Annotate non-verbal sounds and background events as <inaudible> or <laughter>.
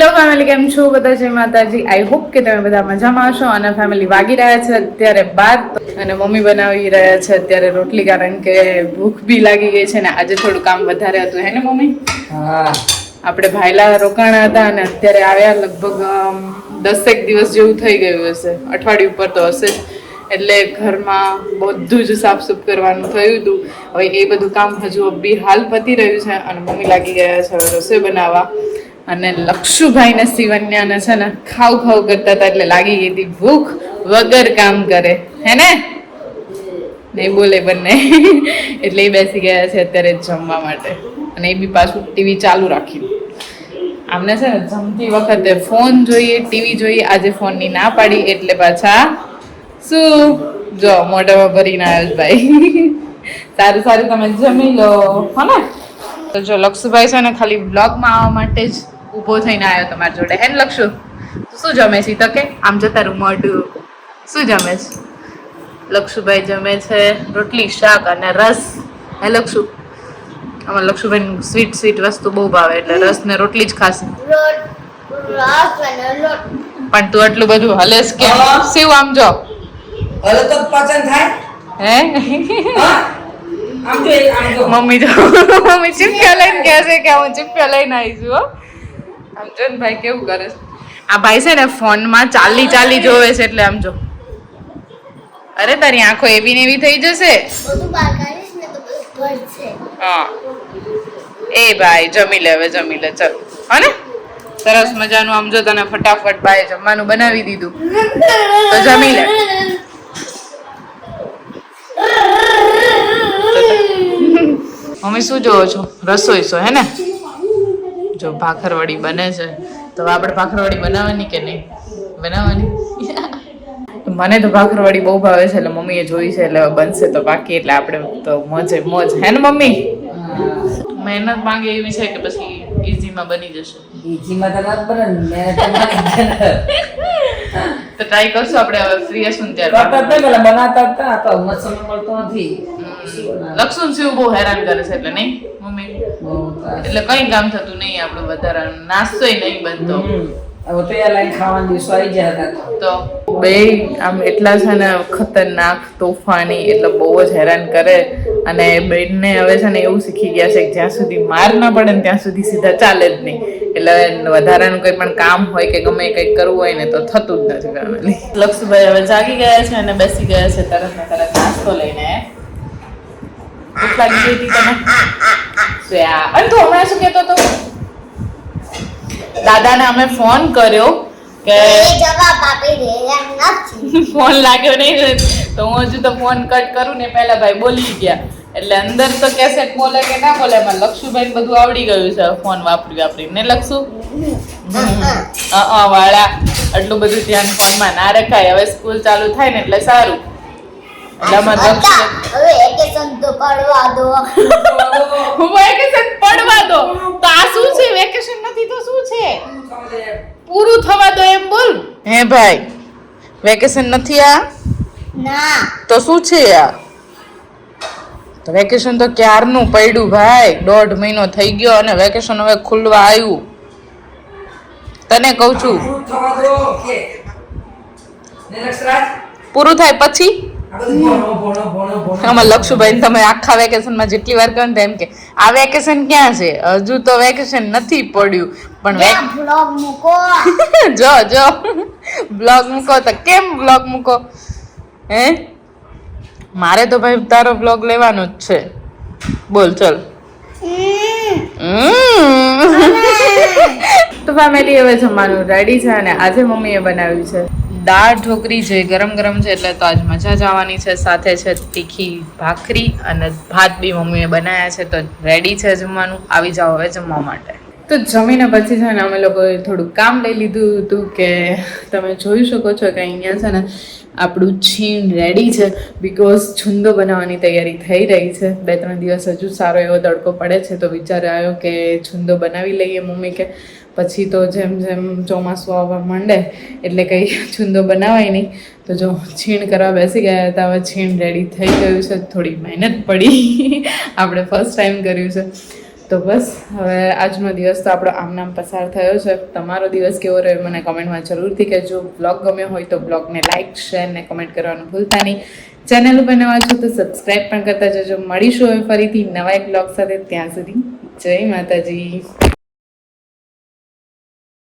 Hello family કેમ છો બધા જય માતાજી? આઈ હોપ કે તમે બધા મજામાં હશો અને ફેમિલી વાગી રહ્યા છે અત્યારે બાર અને મમ્મી બનાવી રહ્યા છે અત્યારે રોટલી કારણ કે ભૂખ બી લાગી ગઈ છે ને આજે થોડું કામ વધારે હતું. હે ને મમ્મી? હા. આપણે ભાઈલા રોકાણા હતા અને અત્યારે આવ્યા લગભગ દસેક દિવસ જેવું થઈ ગયું હશે. અઠવાડિયું ઉપર તો હશે જ. એટલે ઘરમાં બધું જ સાફ સુફ કરવાનું થયું હતું. હવે એ બધું કામ હજુ બી હાલ પતી રહ્યું છે અને મમ્મી લાગી ગયા છે હવે રસોઈ બનાવવા. અને લક્ષુભાઈ ને શિવન્યાને છે ને ખાવ ખાવ કરતા હતા એટલે લાગી ગઈ હતી ભૂખ વગર કામ કરે. હે ને? નહીં બોલે બંને. એટલે એ બેસી ગયા છે અત્યારે જમવા માટે. અને એ બી પાછું ટીવી ચાલુ રાખ્યું આમને છે ને જમતી વખતે ફોન જોઈએ, ટીવી જોઈએ. આજે ફોનની ના પાડી એટલે પાછા શું? જો મોઢામાં ભરીને આવ્યો ભાઈ. <laughs> સારું સારું, તમે જમી લો. હા ને? તો જો લક્ષુભાઈ છે ને ખાલી બ્લોગમાં આવવા માટે જ ઊભો થઈને આવ્યો તમારી જોડે. હે ને લક્ષુ? શું જમે છે? તો કે આમ જો તારું મોઢું. શું જમે છે? લક્ષુભાઈ જમે છે રોટલી શાક અને રસ. હે લક્ષુ? આમાં લક્ષુભાઈ સ્વીટ સ્વીટ વસ્તુ બહુ ભાવે એટલે રસ ને રોટલી જ ખાશે. પણ તું આટલું બધું હલેસ કે શું આમ જો? હલે તો પાચન થાય? હે. મમ્મી જો મમ્મી ચીપક્યા લઈને કહે છે કે હું ચીપક્યા લઈને આવી છું. આમ જો ને ભાઈ કેવું કરે છે. આ ભાઈ છે ને ફોનમાં ચાલી ચાલી જોવે છે એટલે આમ જો. અરે તારી આંખો એવી ને એવી થઈ જશે. તો હા. એ ભાઈ જમી લે હવે જમી લે ચલ. હને? સરસ મજાનું આમ જો તને ફટાફટ ભાઈ જમવાનું બનાવી દીધું. તો જમી લે. મમ્મી શું જોવો છો? રસોઈ છો હે ને? જો ભાખરવડી બને છે. તો આપણે ભાખરવડી બનાવવાની કે નહીં? બનાવવાની? મને તો ભાખરવડી બહુ ભાવે છે એટલે મમ્મીએ જોઈ છે એટલે બનશે તો બાકી એટલે આપણે તો મોજે મોજ. હે ને મમ્મી? મહેનત માંગે એવી છે કે પછી ઈઝીમાં બની જશે? ઈઝીમાં તો નથી બને તો ટ્રાય કરશું આપણે હવે ફ્રી હશું ને ત્યારે. બનાતા બનાવતા હતા, તો સમય મળતો નથી. લક્ષુન શિવ બહુ હેરાન કરે છે એટલે નહીં મમ્મી? એટલે કઈ કામ થતું નહીં આપણું વધારે નાસ્તોય નહીં બનતો. તો યાર લાઈન ખાવાના દિવસો આવી ગયા હતા. તો? બે આમ એટલા છે ને ખતરનાક તોફાની એટલે બહુ જ હેરાન કરે. અને બેનને હવે છે ને એવું શીખી ગયા છે કે જ્યાં સુધી માર ના પડે ને ત્યાં સુધી સીધા ચાલે જ નહીં. એટલે વધારાનું કોઈ પણ કામ હોય કે ગમે કંઈક કરવું હોય ને તો થતું જ નથી ફેમિલી લક્ષુભાઈ હવે જાગી ગયા છે અને બેસી ગયા છે તરત ને તરત નાસ્તો લઈને. લાગી ગઈ હતી તને યાર? અને તું હમણાં શું કહેતો હતો? દાદાને અમે ફોન કર્યો કે ફોન લાગ્યો નહીં તો હું હજુ તો ફોન કટ કરું ને પહેલા ભાઈ બોલી ગયા. એટલે અંદર તો કેસેટ બોલે કે ના બોલે એમાં લક્ષુભાઈ બધું આવડી ગયું છે ફોન વાપરી વાપરી ને લક્ષુ વાળા. આટલું બધું ધ્યાન ફોનમાં ના રખાય. હવે સ્કૂલ ચાલુ થાય ને એટલે સારું. હવે વેકેશન તો પડવા દો. હું વેકેશન પડવા દો. તો આ શું છે? વેકેશન નથી તો શું છે? પૂરું થવા દો એમ બોલ. હે ભાઈ વેકેશન નથી આ? ના. તો શું છે આ? તો વેકેશન તો ક્યારનું પડ્યું ભાઈ? દોઢ મહિનો થઈ ગયો અને વેકેશન હવે ખુલવા આવ્યું. તને કહું છું. પૂરું થવા દો કે ને લક્ષરાજ, પૂરું થાય પછી? આમાં લક્ષુભાઈ તમે આખા વેકેશનમાં જેટલી વાર કહો ને એમ કે આ વેકેશન ક્યાં છે? હજુ તો વેકેશન નથી પડ્યું. પણ બ્લોગ મૂકો. <laughs> જો જો. બ્લોગ મૂકો તો કેમ બ્લોગ મૂકો? હે? મારે તો ભાઈ તારો બ્લોગ લેવાનો જ છે. બોલ ચલ. <laughs> તો ફેમિલી હવે જમવાનું રેડી છે અને આજે મમ્મીએ બનાવ્યું છે. દાળ ઢોકરી જે ગરમ ગરમ છે એટલે તો આજ મજા જ આવવાની છે. સાથે છે તીખી ભાખરી અને ભાત બી મમ્મીએ બનાવ્યા છે. તો રેડી છે જમવાનું. આવી જાઓ હવે જમવા માટે. તો જમીને પછી છે ને અમે લોકોએ થોડું કામ લઈ લીધું હતું કે તમે જોઈ શકો છો કે અહીંયા છે ને આપણું છીણ રેડી છે બિકોઝ છુંદો બનાવવાની તૈયારી થઈ રહી છે. બે ત્રણ દિવસ હજુ સારો એવો તડકો પડે છે તો વિચાર આવ્યો કે છુંદો બનાવી લઈએ મમ્મી કે પછી તો જેમ જેમ ચોમાસું આવવા માંડે, એટલે કંઈ છૂંદો બનાવાય નહીં. તો જો છીણ કરવા બેસી ગયા હતા, હવે છીણ રેડી થઈ ગયું છે. થોડી મહેનત પડી. આપણે ફર્સ્ટ ટાઈમ કર્યું છે. તો બસ, હવે આજનો દિવસ તો આપણો આમ નામ પસાર થયો છે. તમારો દિવસ કેવો રહ્યો મને કોમેન્ટમાં જરૂરથી કહેજો. બ્લોગ ગમ્યો હોય તો બ્લોગને લાઇક શેર ને કમેન્ટ કરવાનું ભૂલતા નહીં. ચેનલ ઉપર નવા છો તો સબસ્ક્રાઈબ પણ કરતા જજો. મળીશું હવે ફરીથી નવા એક બ્લોગ સાથે. ત્યાં સુધી જય માતાજી.